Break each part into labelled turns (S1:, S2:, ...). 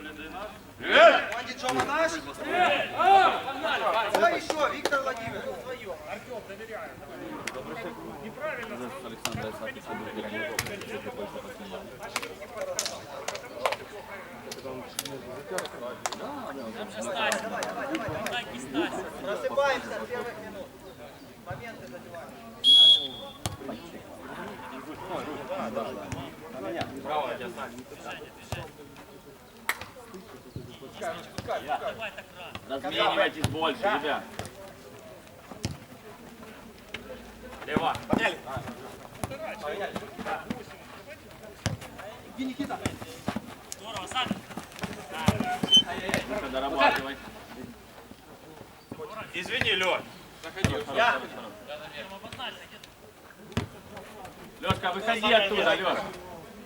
S1: Вроде Джома наш. Кто еще? Виктор Владимирович. Свое. Просыпаемся с первых минут. Моменты забиваем.
S2: Разменивайтесь больше, ребят. Лева.
S3: Здорово, Саня.
S2: Ну-ка, дорабатывай.
S4: Извини, Лёнь.
S2: Лешка, выходи оттуда, Леш.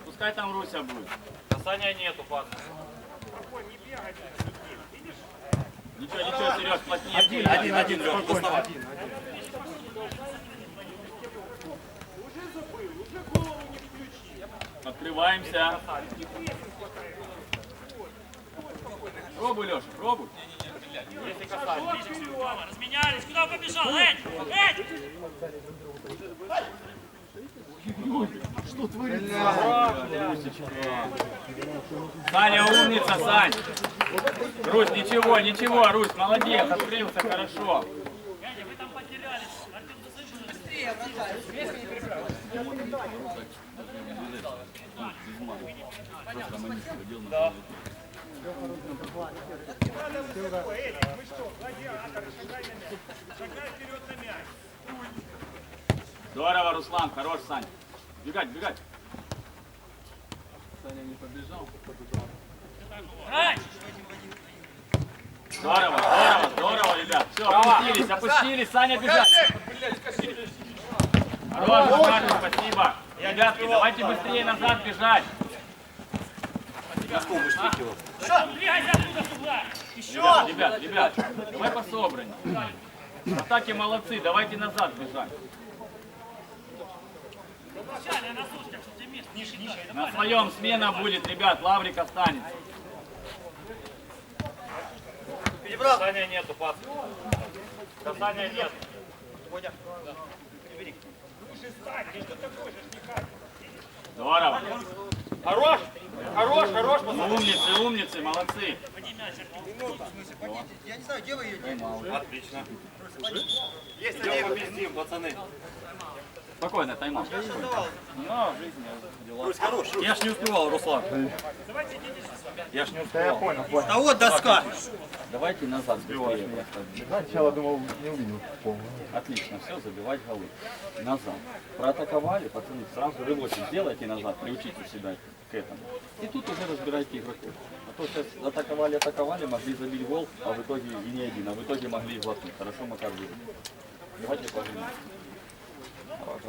S2: Пускай там Руся будет.
S4: Касания нету, пас.
S2: Ничего, ничего, Сереж, плотнее. Один,
S4: Один, один, Лёш, доставай.
S2: Открываемся. Пробуй, Леша, пробуй.
S4: Если касание.
S3: Здорово, разменялись. Куда побежал? Эдь! Эдь!
S2: Саня умница, Сань. Русь, ничего, ничего, Русь, молодец, открылся хорошо.
S3: Эдя, вы там потерялись. Артем Досычин.
S2: Здорово, Руслан, хорош, Сань. Бегать, бегать. Саня не побежал.
S3: Эй!
S2: Здорово, здорово, здорово, ребят. Все, опустились, опустились, Саня бежать. Хорош, Макар, спасибо. Ребятки, давайте быстрее назад бежать.
S3: Оттуда сюда.
S2: Ребят, ребят, ребят, давай по собранию. Атаки молодцы, давайте назад бежать.
S3: На
S2: своем смена будет, ребят, Лаврик останется.
S4: Касания нету, пас. Касания нет.
S2: Здорово.
S4: Хорош! Хорош, хорош, пацан.
S2: Умницы, умницы, молодцы.
S1: Я не знаю, где вы ее
S4: Отлично. Есть идея, победим, пацаны.
S2: Спокойно, тайм-аут. Ну, в жизни дела.
S4: хорош. Я ж не успевал, Руслан. Я ж не успевал.
S1: А вот доска.
S2: Давайте назад быстрее.
S5: Сначала думал, не увидел полную.
S2: Отлично, все, забивать голы. Назад. Проатаковали, пацаны, сразу рывочек сделайте назад, приучите себя к этому. И тут уже разбирайте игроков. А то сейчас атаковали, атаковали, могли забить гол, а в итоге и не один, а в итоге могли и глотнуть. Хорошо, Макар выиграл. Давайте пожимем.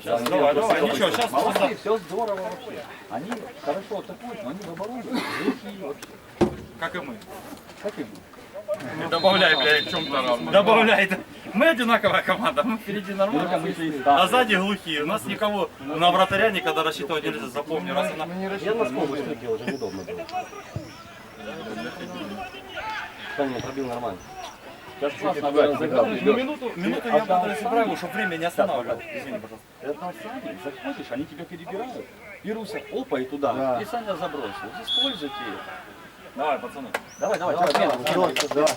S2: Сейчас,
S4: Давай, давай, ничего, сейчас
S2: Молодцы, все здорово вообще. Они хорошо атакуют, но они в обороне глухие вообще.
S4: Как и мы.
S2: Как и мы.
S4: Не добавляй, блядь, в чем-то равно. Добавляй. Мы одинаковая команда, мы впереди
S2: Только
S4: нормально. А сзади глухие. У нас никого на вратаря никогда рассчитывать нельзя, запомни. Раз она...
S5: Я на скобу уже неудобно было. Саня пробил нормально.
S2: Сейчас.
S4: Ну, минуту, минуту я пытаюсь правил, чтобы время не останавливать. Извини, пожалуйста.
S2: Это Саня, заходишь, они тебя перебирают. И Руся, опа, и туда.
S5: Да.
S2: И Саня забросил. Используйте это.
S4: Давай, пацаны.
S2: Давай, давай,
S5: Давай,
S2: сейчас
S5: давай,
S2: смена.
S5: давай.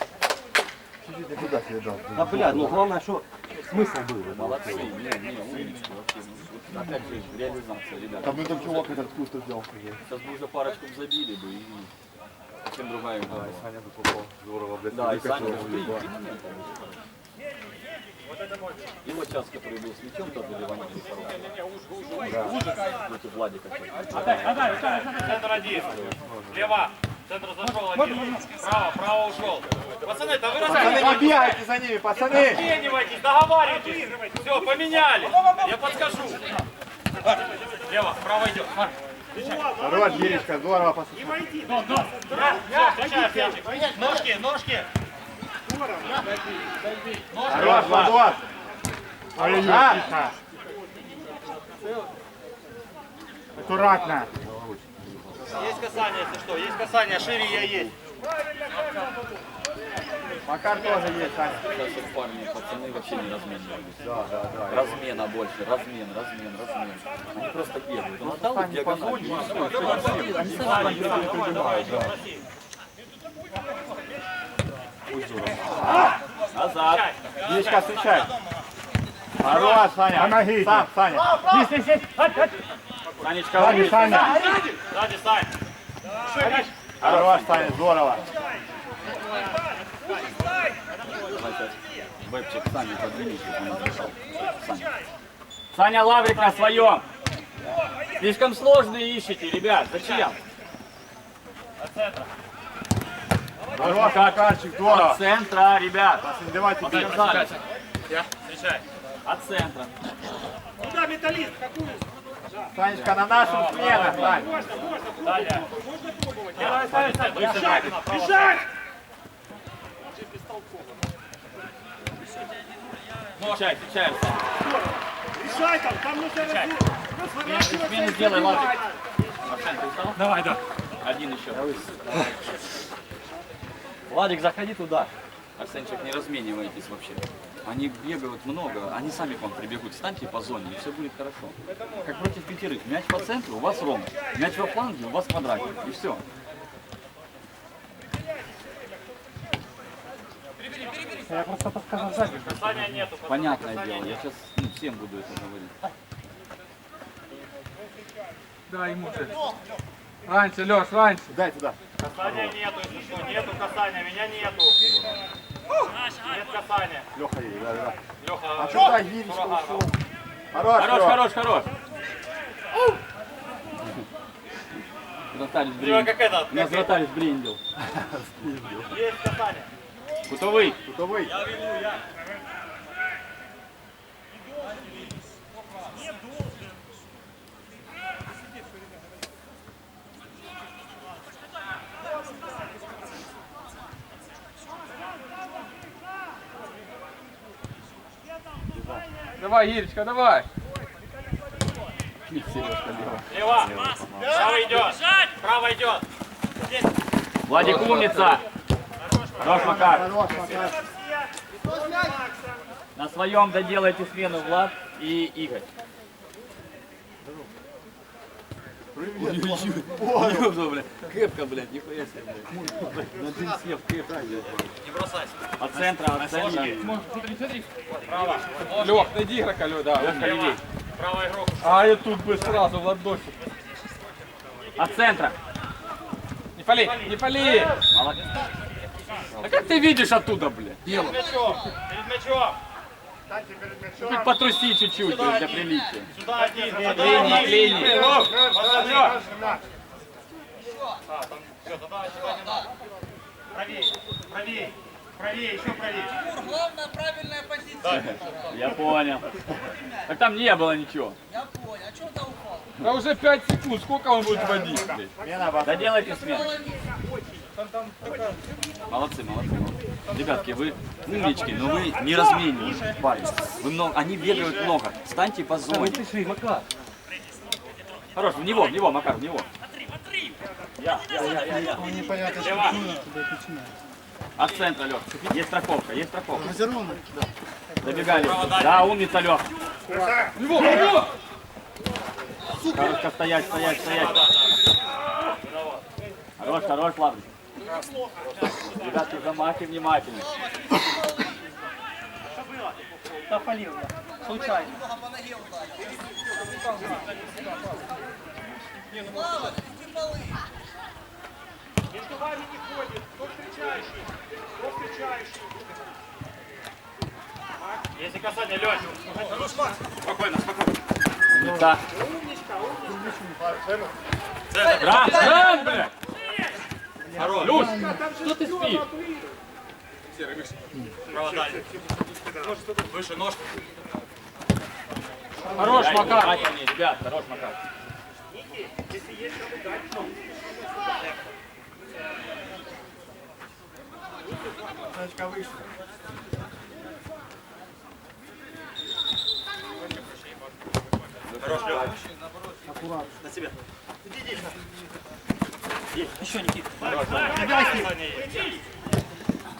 S5: Чуть-чуть не туда следал.
S6: Да, блядь, ну главное, что смысл был.
S2: Молодцы, не, не, умнички вообще. Опять же, реализация, ребята.
S5: Там там чувак этот вкус сделал.
S2: Сейчас бы уже парочку забили бы и совсем другая игра. была.
S5: Саня тут попал. Здорово, блядь.
S2: Да, и Саня
S5: слово,
S2: три, три момента. И вот сейчас, который был с мячом, тот или Ваня Против Владика.
S4: Центр один. Лево. Центр зашел один. Право, право ушел. Пацаны, да вы
S5: Пацаны, не бегайте за ними, пацаны!
S4: Разменивайтесь, договаривайтесь. Все, поменяли. Я подскажу. Лево, право идет. Марк.
S5: Хорош, Гиречка, здорово,
S4: Федчик. Ножки, ножки.
S5: Хорош, Владос! Тихо. Аккуратно.
S4: Есть касание, если что. Есть касание, шире я есть.
S5: Макар тоже есть, Саня.
S2: Сейчас вот парни, пацаны вообще не разменивались.
S5: Да, да, да.
S2: Размена больше, размен, размен, размен. Они просто бегают. Он отдал в диагональ. Они сами там бегают, принимают. Назад.
S5: Гиречка, встречай. Хорош, Саня.
S6: ноги
S5: Сам, Саня.
S2: Санечка,
S5: Саня. Саня.
S4: Сзади, Сань.
S5: Хорош, Саня, здорово.
S2: Давай сейчас. Вебчик, Саня, подвинись, чтобы он мешал. Саня. Саня Лаврик на своем. Слишком сложные ищете, ребят. Зачем?
S5: Хорош, Макарчик, здорово.
S2: От центра, ребят.
S5: Давайте,
S2: Показали.
S4: Встречай.
S2: От центра.
S3: Куда металлист? Какую?
S5: Санечка, на нашу смену, Сань.
S4: Далее.
S3: Бежать! Бежать!
S2: Встречай, встречай.
S3: Решай там! Там нужно разворачиваться
S2: Смену
S3: и
S2: сделай, устал?
S3: Давай, да.
S2: Один еще. Владик, заходи туда. Арсенчик, не разменивайтесь вообще. Они бегают много, они сами к вам прибегут. Станьте по зоне, и все будет хорошо. Как против пятерых. Мяч по центру, у вас ровно. Мяч во фланге, у вас квадратик. И все.
S4: Касания нету.
S2: Понятное дело. Я сейчас ну, всем буду это говорить.
S7: Дай ему же. Раньше, Леш, раньше.
S5: Дай туда.
S4: Касания нету, если что. Нету касания, меня нету. Нет касания.
S5: Леха, едет, да, да.
S4: Леха,
S5: А Гиречка ушел? Хорош,
S2: Хорош, хорош, хорош. Вратарь
S4: Дима,
S2: сбриндил.
S4: как это?
S2: У нас сбриндил.
S4: Есть касание.
S2: Кутовый.
S5: Кутовый.
S7: Давай, Ирочка, давай.
S2: Сережка лево.
S4: Лева. Право идет. Право идет.
S2: Владик умница. Хорош, Макар.
S5: Хорош, Макар.
S2: На своем доделайте смену Влад и Игорь. Ёпта, блядь. Кепка, блядь, нихуя себе, блядь. На джинсе в кепку, блядь.
S4: Не бросайся.
S2: От центра, от центра.
S4: Право.
S7: Лех, найди игрока, Лё, да.
S2: Лёшка, левей.
S4: Право игрок.
S7: А я тут бы сразу в ладоши.
S2: От центра.
S7: Не пали, не пали.
S2: Молодец.
S7: А как ты видишь оттуда, блядь?
S4: Перед мячом. Перед мячом.
S2: Чуть потруси чуть-чуть для приличия.
S4: Сюда один.
S2: К линии, к линии.
S4: Пацаны. А, там, все, тогда сюда не надо. Правее, правее, правее, еще правее.
S1: Главное правильная позиция.
S2: Я понял. Так там не было ничего.
S1: Я понял. А что ты упал?
S7: Да уже 5 секунд, сколько он будет водить, блядь?
S5: Смена, Бак.
S2: Доделайте смену. Молодцы, молодцы. Ребятки, вы умнички, но вы не размениваете парень. Вы много, они бегают много. Станьте по зоне. Хорош, в него, в него, Макар, в него. Я, я, я, я, я.
S4: Лева.
S2: От центра, Лех. Есть страховка, есть страховка. Добегали. Да, умница, Лех.
S7: В него, в него!
S2: Короче, стоять, стоять, стоять. Хорош, хорош, ладно. Ребятки, замахи внимательны.
S1: Запалил я. Случайно.
S3: Между вами не ходит. Кто встречающий? Кто встречающий?
S4: Если касание, Лёш.
S2: Спокойно, спокойно. Умница. Бля! Люш, что ты спишь?
S4: Право дальше. Выше нож.
S2: Хорош, Макар. Внимательнее, ребят, хорош, Макар.
S5: Санечка выше.
S4: Хорош, Лёва. На себя.
S1: Еще, Никит.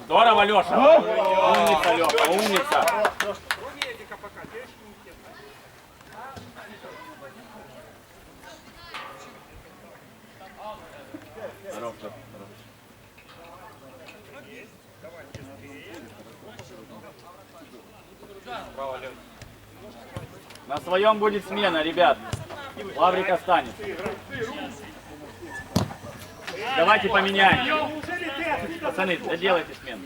S2: Здорово, Леша. Умница, Леша, умница. Здорово, Леша, здорово. На своем будет смена, ребят. Лаврик останется. Давайте поменяем. Пацаны, доделайте смену.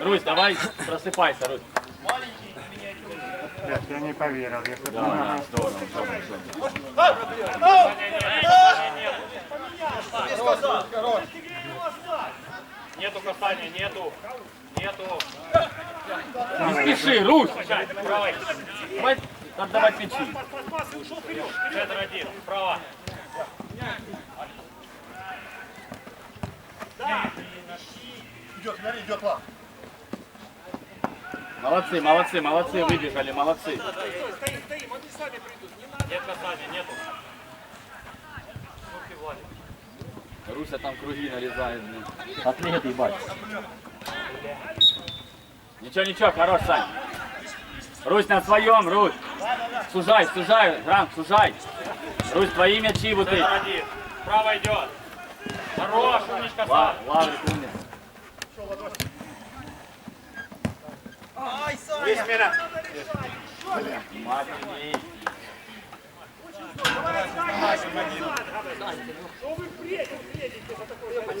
S2: Русь, давай просыпайся, Русь.
S5: Нет, я не поверил. Я
S2: Да, да, здорово, здорово, здорово.
S4: Нету касания, нету. Нету.
S2: Не спеши, Русь! Давай отдавать мячи.
S4: Центр один. Право.
S5: Идет, смотри, идет лав.
S2: Молодцы, молодцы, молодцы, выбежали, молодцы.
S3: Стоим, стоим, они сами придут. Не надо.
S4: Нет касания, нету.
S2: Руся там круги нарезает. блин. Атлет, ебать. Ничего, ничего, хорош, Сань. Русь на своем, Русь. Сужай, сужай, Грант, сужай. Русь, твои мячи вот эти.
S4: Право идет. Хорош, умничка,
S2: Ла-
S4: Сань.
S2: Лаврик умница.
S5: Есть смена.
S2: Внимательней.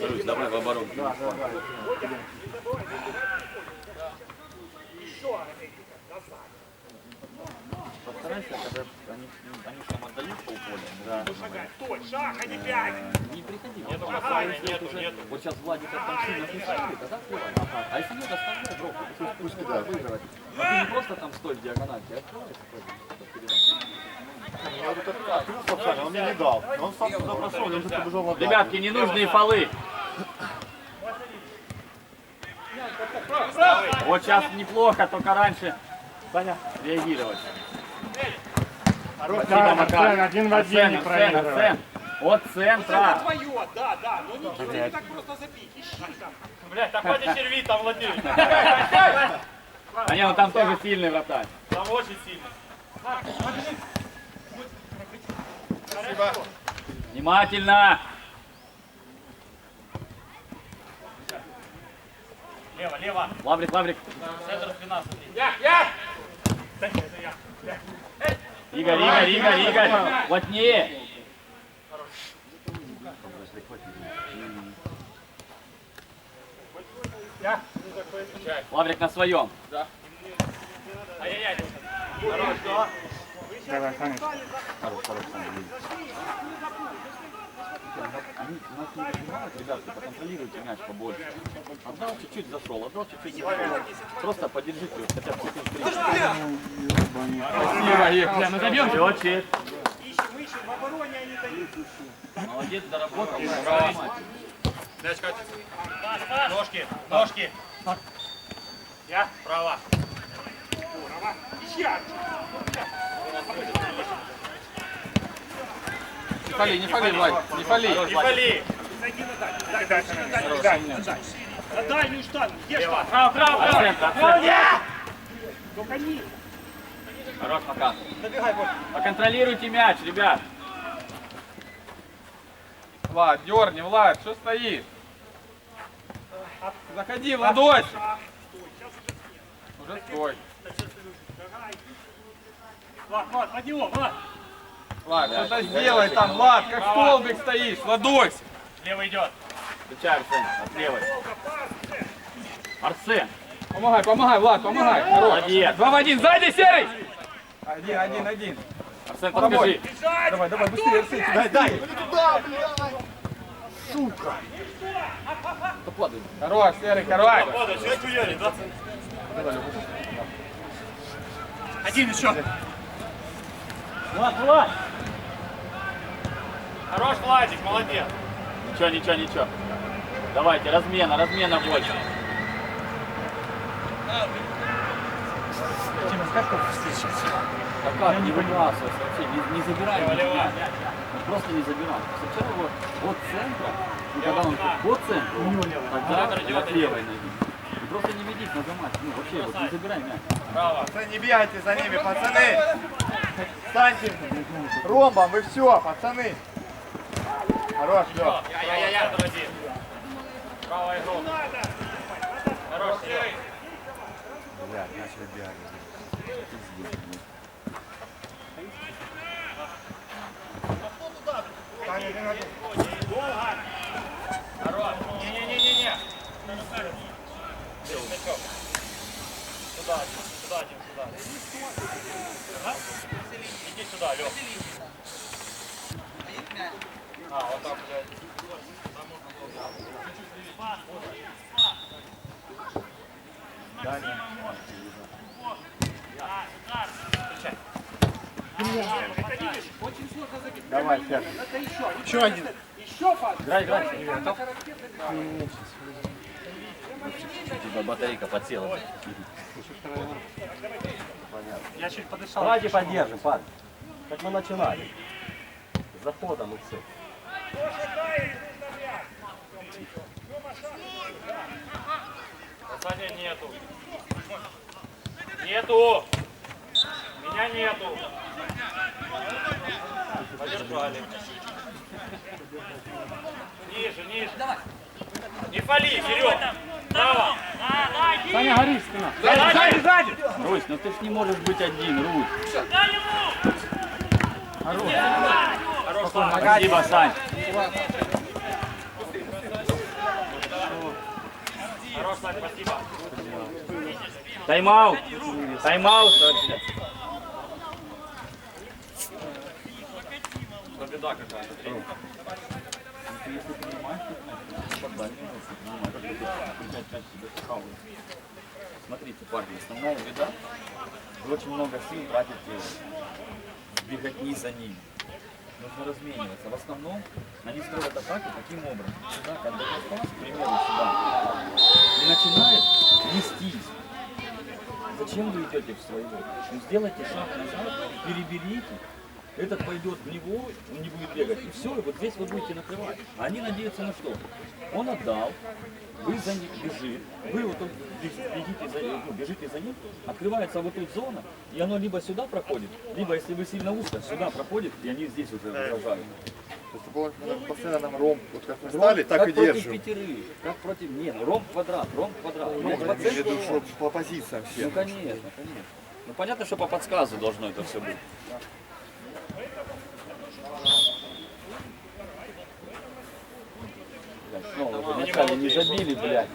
S2: Русь, давай в оборону. Постарайся, когда они, они же там отдают полполя. Да.
S3: Стой, шаг, а не пять.
S2: Не приходи.
S4: Нету
S2: если
S4: нету, нету.
S2: Вот сейчас Владик оттанчил на фишке, тогда плевать. А если нет, оставляй бровку. Пусть, пусть кидает, выигрывать. Но ты не просто там стой в открывайся.
S5: Я вот этот открылся, Саня, он мне не дал. Он сам туда прошел, я уже побежал в.
S2: Ребятки, ненужные фолы. Вот сейчас неплохо, только раньше Саня реагировать. Спасибо.
S5: Арсен, один в один
S2: Арсен,
S5: не.
S2: Арсен. От
S3: Это
S2: центра.
S3: твое, да, да. Но Никита не так просто забить. Ищи там.
S4: Блядь, такой ты черви там, Владимир.
S2: А не, ну там тоже сильный вратарь.
S4: Там очень сильно.
S2: Внимательно.
S4: Лево, лево.
S2: Лаврик, Лаврик.
S4: Центр спина, смотри.
S2: Игорь, Игорь, Игорь, Игорь. Плотнее. Лаврик на своем.
S4: Ай-яй-яй.
S5: Давай, Саня.
S2: Хорош, хорош, Саня. Они нас не понимают, ребятки, поконтролируйте мяч побольше. Отдал чуть-чуть зашел, отдал чуть-чуть зашел. Просто подержите его хотя бы секунд 30. Спасибо, Ир. Бля, мы забьем. Все, честь.
S3: Ищем, ищем. В обороне они дают.
S2: Молодец, доработал.
S4: Мяч катится. Ножки, ножки. Я? Право.
S3: Я.
S7: Фали, не фали, Владик, не фали.
S4: Не пали.
S3: Зайди на дальнюю. Дай, дай. На дальнюю штангу. Где штангу?
S4: Право, право, право.
S3: Только не.
S2: Хорош, пока. Поконтролируйте мяч, ребят.
S7: Влад, дерни, Влад, что стоишь? Заходи, Владось. Уже стой.
S3: Влад, Влад, подъем, Влад.
S7: Влад, что-то сделай там, Влад, как столбик стоишь, Владось.
S4: Лево идет.
S2: Встречай, Арсен, от левой. Арсен.
S7: Помогай, помогай, Влад, помогай. Хорош.
S2: Молодец.
S7: Два в один, сзади, Серый. Один, один, один.
S2: Арсен, подскажи.
S7: Давай, давай, быстрее, Арсений, дай, дай.
S2: Кто падает?
S7: Хорош, Серый, хорош.
S4: Хуяли, да?
S3: Один еще.
S2: Влад, Влад.
S4: Хорош, Владик, молодец.
S2: Ничего, ничего, ничего. Давайте, размена, размена больше. А как? Не выбрасывайся вообще, не, не забирай. Мяч. просто не забирал. Сначала его от центра, и когда он по центру, тогда от левой ноги. И просто не ведись на замат, ну вообще вот не забирай мяч.
S5: Пацаны, не бегайте за ними, пацаны. Станьте ромбом, и все, пацаны. Хорош, Лёх.
S4: Я-я-я, один. Правая игрок. Хорош, Серег.
S5: Блядь, начали бегать. Таня, иди на ту.
S4: Хорош. Не-не-не-не-не. Мячок. Сюда, Дим, сюда, Дим, сюда. Ага. Иди сюда, Лёх. А, вот так, блядь.
S5: Таня. Фер.
S1: Еще один.
S2: Играй, играй. Типа батарейка подсела.
S1: Я чуть подышал.
S6: Давайте поддержим, парни. Как мы начинали. Заходом и все.
S4: Саня нету. Нету. Меня нету. Подержали. Ниже, ниже. Не фали, Серег. Право.
S1: Саня, гори спина.
S4: Сзади, сзади.
S2: Русь, ну ты ж не можешь быть один, Русь.
S4: Хорош, Сань.
S2: Спасибо, Сань.
S4: Хорош, Сань, спасибо.
S2: Тайм-аут. Тайм-аут.
S4: Беда какая-то.
S2: Если понимаешь, то понимаешь. Смотрите, парни, основная беда, вы очень много сил тратите беготни за ним. Нужно размениваться. В основном они строят атаку таким образом. Сюда, когда пас, к примеру, сюда, и начинает нестись. Зачем вы идете в своего? Ну, сделайте шаг назад, переберите. Этот пойдет в него, он не будет бегать. И все, и вот здесь вы будете накрывать. А они надеются на что? Он отдал, вы за ним бежит, вы вот тут бег- бегите за, ну, бежите за ним, открывается вот тут зона, и оно либо сюда проходит, либо если вы сильно узко, сюда проходит, и они здесь уже угрожают.
S5: То есть, постоянно нам ром, вот как мы стали, так
S2: как
S5: и
S2: против
S5: держим.
S2: пятерых, как против... Нет, ну, ром квадрат, ром квадрат. Ром по центру.
S5: по позициям
S2: Ну
S5: всем.
S2: конечно, конечно. Ну понятно, что по подсказу должно это все быть. Снова бы вначале не забили, блядь.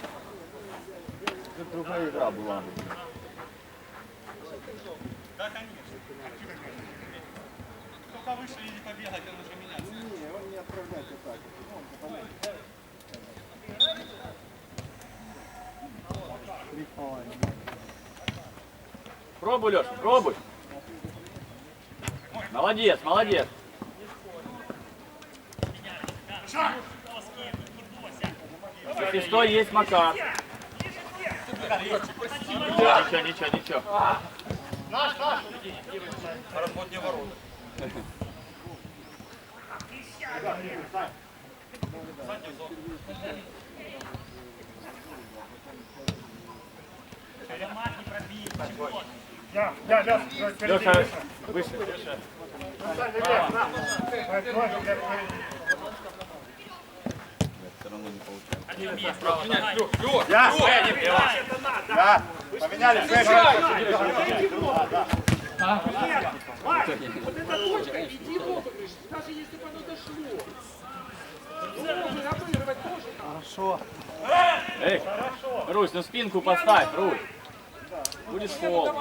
S2: Тут другая игра была бы. блядь. Пробуй, Леша, пробуй. Молодец, молодец. Что, есть Макар. Ничего, ничего, ничего.
S4: Развод не ворот.
S3: Я, я, впереди,
S2: Леша,
S3: выше. Саня, вверх, на.
S2: Равно не.
S4: Лёх, Лёх,
S5: Я, да, поменяли. Фер.
S1: Хорошо.
S2: Эй, Русь, ну спинку поставь, Русь. Будет фол.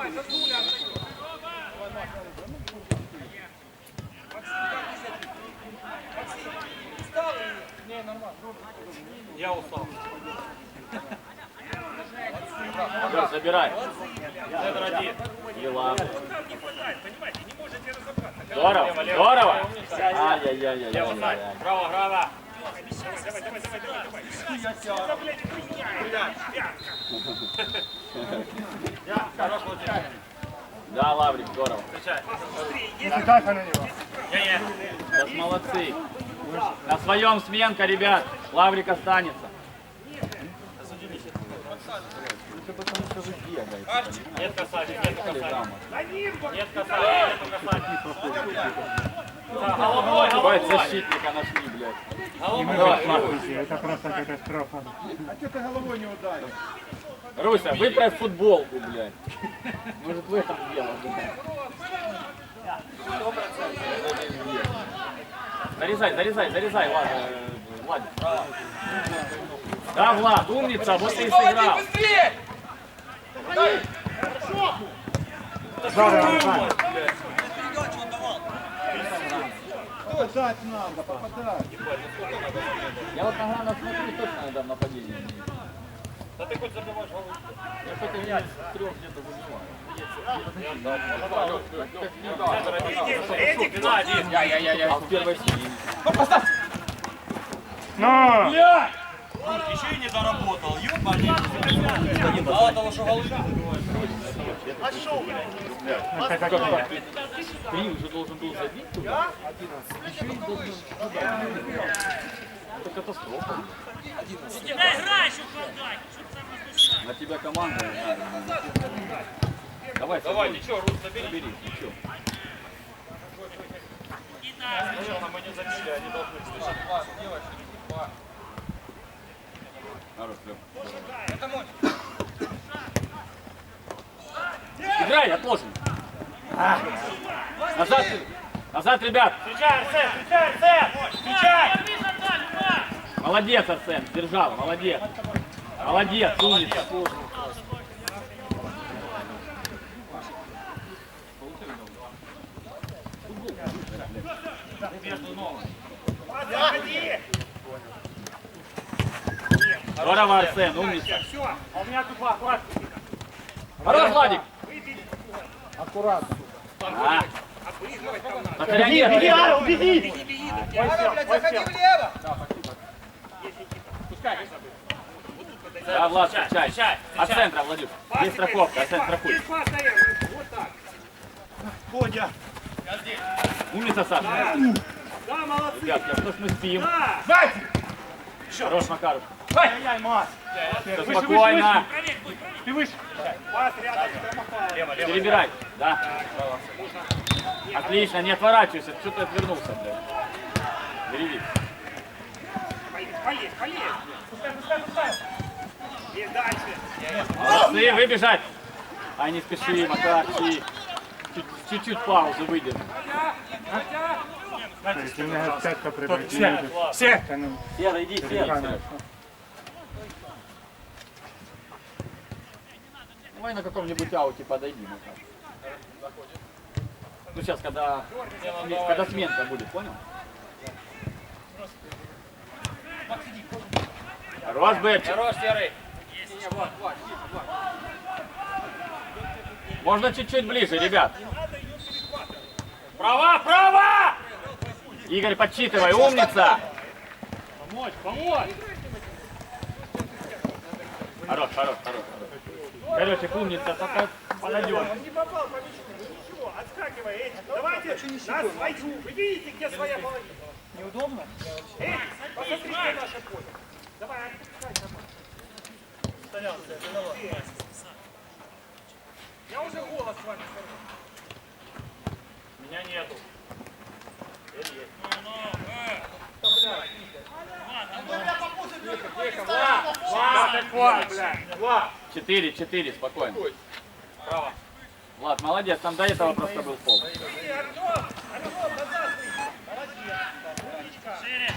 S4: Я устал.
S2: Лёш, забирай.
S4: Центр один.
S2: Дела. Здорово, здорово. Ай-яй-яй-яй.
S4: Лево, Сань. Право, право. Хорош, Владимир.
S2: Да, Лаврик, здорово.
S4: Встречай.
S3: Кидайся на него.
S4: Не-не.
S2: Сейчас молодцы. На своем сменка, ребят. Лаврик останется.
S4: Нет касания, нет касания. Нет касания, нет касания. Да, головой, головой.
S2: Давай защитника нашли, блядь. Давай, Марк.
S5: А что ты головой не ударил?
S2: Руся, выправь футболку, блядь. Может в этом дело, блядь. Зарезай, зарезай, зарезай, Влад. э, Владик. Да, Влад, умница, вот ты и сыграл.
S5: Что дать надо, попадать?
S2: Я вот на Грана смотрю, точно недавно нападение.
S4: Да ты хоть забиваешь голову.
S2: Я что-то меня с трех где-то забиваю.
S4: Эдик, вина один.
S2: Я, я, я, я. А в первой серии.
S4: Еще и не доработал. Ёбаный. Мало того, что голову
S2: Три уже должен был забить туда. Еще и должен туда. Это катастрофа. На тебя команда. Давай,
S4: Давай, ничего, Рус, забери.
S2: забери, ничего.
S4: Наверное, мы не забили, они должны слышать.
S2: Хорош, Лёв. Играй, отложим. Назад, назад, ребят.
S4: Встречай, Арсен, встречай, Арсен! Встречай!
S2: Молодец, Арсен, держал, молодец. Молодец, умница.
S4: Заходи!
S2: Здорово, Арсен, умница.
S4: Все, а у меня тут два, аккуратно.
S2: Хорош, Владик.
S5: Аккуратно.
S2: А. Повторяй, нет,
S4: Беги,
S2: нет.
S4: Ара, убеги!
S2: Да, Влад, встречай. От центра, Владюш. Есть страховка.
S4: Есть пас, наверное. Вот так.
S5: Бодя.
S2: Умница, Саша.
S4: Да, молодцы.
S2: Ребят, я что ж мы спим?
S4: Да.
S2: Хорош, Макаров.
S5: Ай-яй, Мас.
S2: Всё спокойно.
S4: Ты выше. Пас рядом. Лево, лево.
S2: Перебирай. Да. Отлично, не отворачивайся. Что ты отвернулся, блядь? Береги.
S4: Поедь, поедь. Пускай, пускай, пускай. И дальше.
S2: Молодцы, выбежать. Ай, не спеши, Макарчик. Чуть- Чуть-чуть паузу выйдем.
S5: Все.
S2: Сера, иди, Сера. Давай на каком-нибудь ауте подойди. Ну сейчас, когда, когда сменка будет, понял? Хорош, Бэпчик.
S4: Хорош, Серый.
S2: Можно чуть-чуть ближе, ребят.
S4: Права, права!
S2: Игорь, подсчитывай, умница.
S4: Помочь, помочь.
S2: Хорош, хорош, хорош. Короче, умница, только подойдет.
S4: Он не попал по мячу. Ничего, отскакивай, Эдик. Давайте на свою. Вы видите, где своя половина?
S1: Неудобно?
S4: Эдик, посмотри, где наше поле. Давай, отпускай.
S1: Стоял, виноват.
S4: Я уже голос с вами скажу. Меня нету.
S2: Четыре, четыре, спокойно. Влад, молодец, там до этого просто был пол.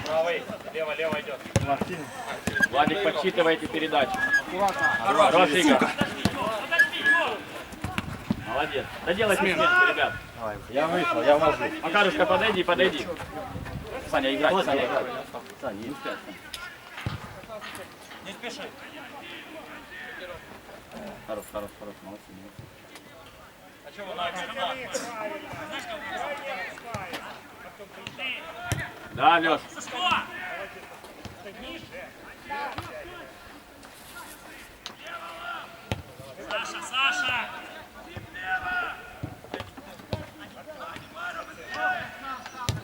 S4: Правый, лево, лево идет.
S2: Владик, подсчитывайте передачу. Хорош, Игорь. Молодец. Доделайте момент, ребят.
S6: Я вышел, я вожу.
S2: Макарушка, подойди, подойди. Саня, играй, Саня, играй.
S6: Саня, не спят.
S4: Не спеши.
S2: Хорош, хорош, хорош, молодцы, молодцы.
S4: А что вы на?
S2: Да, Леш.
S8: Саша, Саша!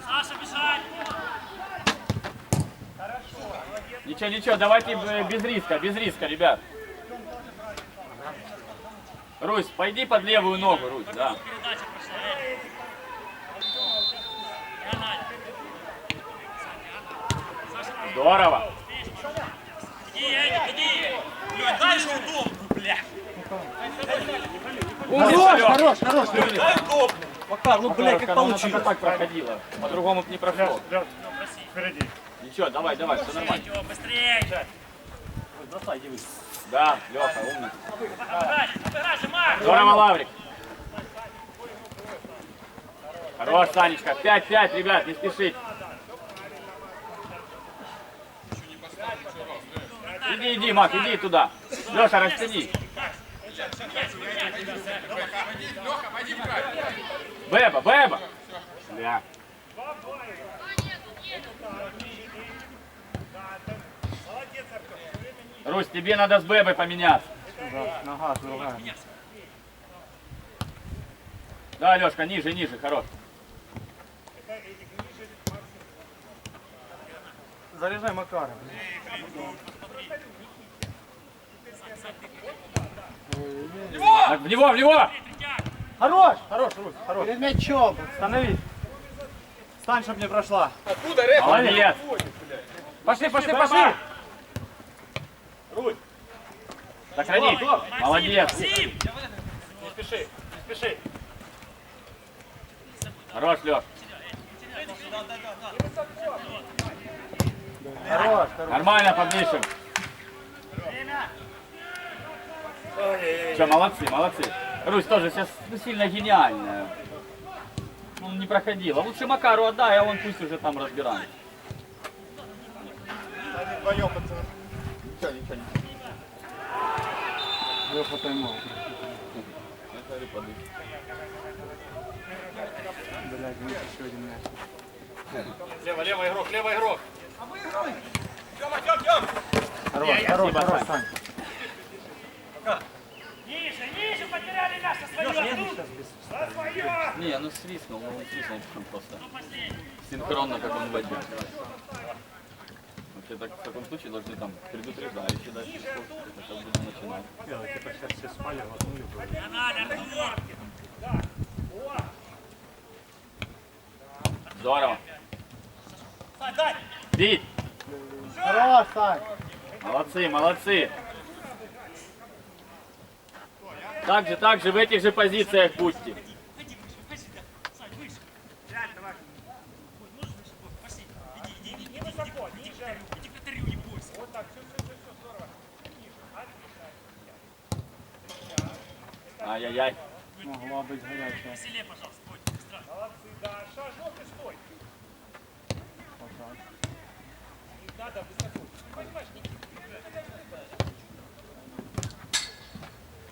S8: Саша, бежать!
S2: Ничего, ничего, давайте э, без риска, без риска, ребят. Русь, пойди под левую ногу, Русь, да. Здорово.
S4: удобно, бля.
S2: Лёх.
S1: Хорош, хорош, Лёх.
S4: Дай удобно.
S6: Макар, ну, блядь, как
S2: Макарушка, ну, только
S6: получилось.
S2: так проходила. По-другому бы не прошло.
S3: Впереди.
S2: Ничего, давай, давай, все нормально.
S4: Быстрее, быстрее.
S2: Бросай, иди выше. Да, Леха, умница.
S4: Обыграй.
S2: Здорово, Лаврик. Хорош, Санечка. 5-5, ребят, не спешите. Иди, иди, Мак, иди туда. Леша, растяни. Беба, Беба. Да. Русь, тебе надо с Бебой поменяться.
S1: Нога другая.
S2: Да, Лешка, ниже, ниже, хорош.
S1: Заряжай Макара.
S2: Так, В него, в него!
S1: Хорош, хорош, Русь, хорош. Перед мячом. Становись. Стань, чтоб не прошла.
S2: Молодец! Пошли, пошли, пошли! Сохрани! Молодец!
S4: Максим.
S3: Не спеши, не спеши.
S2: Хорош, Леш!
S1: Хорош.
S2: Нормально подвищим. Что, молодцы, молодцы. Русь тоже сейчас ну, сильно гениальная. Он не проходил. А лучше Макару отдай, а он пусть уже там разбирает.
S1: Они вдвоем, пацаны.
S2: Ничего, ничего, ничего.
S1: Леха поймал. Блядь, ну еще один мяч.
S3: Лево, лево игрок, лево игрок.
S1: Хорош, хорош, хорош, Сань.
S4: Ниже, ниже, потеряли на свое.
S2: Не, ну свистнул, ну он свистнул просто. Синхронно, как он в воде. Вообще так, в таком случае должны там предупреждающие дать. Сейчас будем начинать.
S4: Я Надя, Артур.
S2: Здорово.
S4: Сань, дай.
S2: Бить!
S1: Хорош, Сань.
S2: Молодцы, молодцы. Так же, так же, в этих же позициях будьте.
S4: Иди выше, выше, да. Сань, выше. Ой, можешь выше? Ой, Пошли. Иди, иди, иди, иди, иди, иди к вратарю, иди к вратарю, не бойся.
S2: Ай-яй-яй.
S1: Могла быть горячая.
S4: Веселее, пожалуйста. Не страшно.
S3: Молодцы, да. Шажок и стой. Надо высоко. Понимаешь,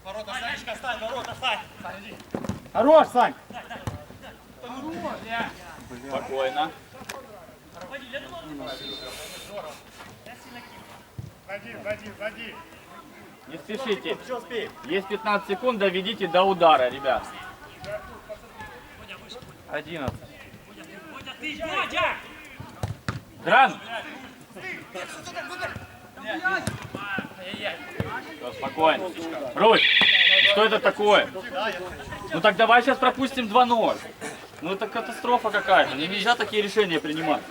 S4: Ворота, Санечка, стань, ворота, стань.
S1: Хорош, Сань.
S2: Спокойно.
S4: Вадим, я думал, я сильно кинул.
S3: Вадим, Вадим, Вадим.
S2: Не спешите. Есть 15 секунд, доведите до удара, ребят.
S4: Водя, выше, Водя.
S1: 11.
S4: Водя, ты, Водя, ты, Водя!
S2: Дран! Всё, спокойно. Русь, что это такое? Ну так давай сейчас пропустим 2-0. Ну это катастрофа какая-то. Нельзя такие решения принимать.